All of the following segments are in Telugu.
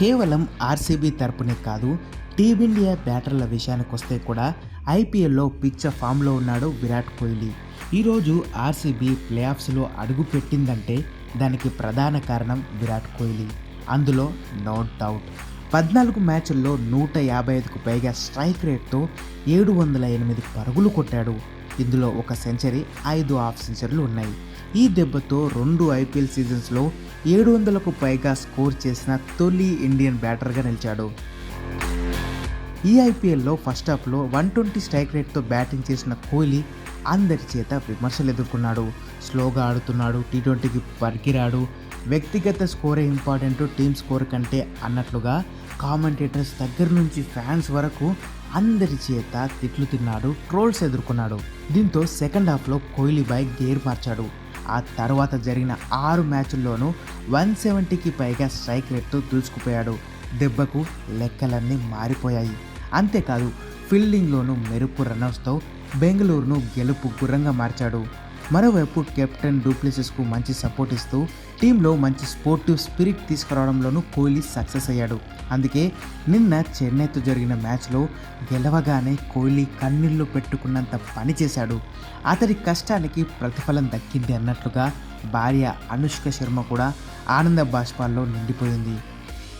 కేవలం ఆర్సీబీ తరపునే కాదు టీమిండియా బ్యాటర్ల విషయానికి వస్తే కూడా ఐపీఎల్లో పిచ్చ ఫామ్లో ఉన్నాడు విరాట్ కోహ్లీ. ఈరోజు ఆర్సీబీ ప్లే ఆఫ్స్లో అడుగు పెట్టిందంటే దానికి ప్రధాన కారణం విరాట్ కోహ్లీ. అందులో నో డౌట్. పద్నాలుగు మ్యాచ్ల్లో నూట యాభై ఐదుకు పైగా స్ట్రైక్ రేట్తో ఏడు వందల ఎనిమిది పరుగులు కొట్టాడు. ఇందులో ఒక సెంచరీ ఐదు హాఫ్ సెంచరీలు ఉన్నాయి. ఈ దెబ్బతో రెండు ఐపీఎల్ సీజన్స్లో ఏడు వందలకు పైగా స్కోర్ చేసిన తొలి ఇండియన్ బ్యాటర్గా నిలిచాడు. ఈ ఐపీఎల్లో ఫస్ట్ హాఫ్లో వన్ ట్వంటీ స్ట్రైక్ రేట్తో బ్యాటింగ్ చేసిన కోహ్లీ అందరి చేత విమర్శలు ఎదుర్కొన్నాడు. స్లోగా ఆడుతున్నాడు టీ ట్వంటీకి పరికిరాడు. వ్యక్తిగత స్కోరే ఇంపార్టెంట్ టీమ్ స్కోర్ కంటే అన్నట్లుగా కామెంటేటర్స్ దగ్గర నుంచి ఫ్యాన్స్ వరకు అందరి చేత తిట్లు తిన్నాడు ట్రోల్స్ ఎదుర్కొన్నాడు. దీంతో సెకండ్ హాఫ్లో కోహ్లీ బాయ్ గేర్ మార్చాడు. ఆ తర్వాత జరిగిన ఆరు మ్యాచ్ల్లోనూ వన్ సెవెంటీకి పైగా స్ట్రైక్ రేట్తో దూసుకుపోయాడు. దెబ్బకు లెక్కలన్నీ మారిపోయాయి. అంతేకాదు ఫీల్డింగ్లోనూ మెరుపు రన్నర్స్తో బెంగళూరును గెలుపు గుర్రంగా మార్చాడు. మరోవైపు కెప్టెన్ డూప్లెసెస్కు మంచి సపోర్ట్ ఇస్తూ టీంలో మంచి స్పోర్టివ్ స్పిరిట్ తీసుకురావడంలోనూ కోహ్లీ సక్సెస్ అయ్యాడు. అందుకే నిన్న చెన్నైతో జరిగిన మ్యాచ్లో గెలవగానే కోహ్లీ కన్నీళ్ళు పెట్టుకున్నంత పని చేశాడు. అతడి కష్టానికి ప్రతిఫలం దక్కింది అన్నట్లుగా భార్య అనుష్క శర్మ కూడా ఆనంద బాష్పాల్లో నిండిపోయింది.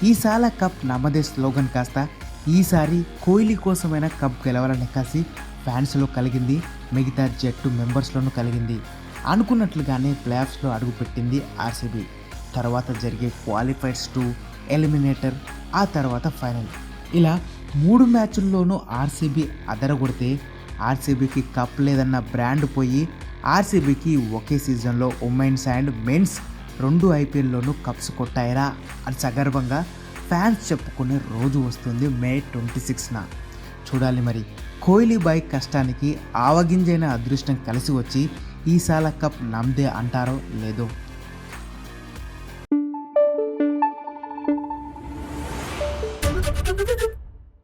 ఈసాల కప్ నమదే స్లోగన్ కాస్త. ఈసారి కోహ్లీ కోసమైన కప్ గెలవాలని కాసి ఫ్యాన్స్లో కలిగింది మిగతా జట్టు మెంబర్స్లోనూ కలిగింది. అనుకున్నట్లుగానే ప్లేఆఫ్స్లో అడుగుపెట్టింది ఆర్సీబీ. తర్వాత జరిగే క్వాలిఫైర్స్ టు ఎలిమినేటర్ ఆ తర్వాత ఫైనల్. ఇలా మూడు మ్యాచ్ల్లోనూ ఆర్సీబీ అదరగొడితే ఆర్సీబీకి కప్ లేదన్న బ్రాండ్ పోయి ఆర్సీబీకి ఒకే సీజన్లో ఉమెన్స్ అండ్ మెన్స్ రెండు ఐపీఎల్లోనూ కప్స్ కొట్టాయరా అని సగర్వంగా ఫ్యాన్స్ చెప్పుకునే రోజు వస్తుంది మే ట్వంటీ సిక్స్న. చూడాలి మరి కోహ్లీ బాయ్ కష్టానికి ఆవగింజైన అదృష్టం కలిసి వచ్చి ఈసాల కప్ నమ్దే అంటారో లేదో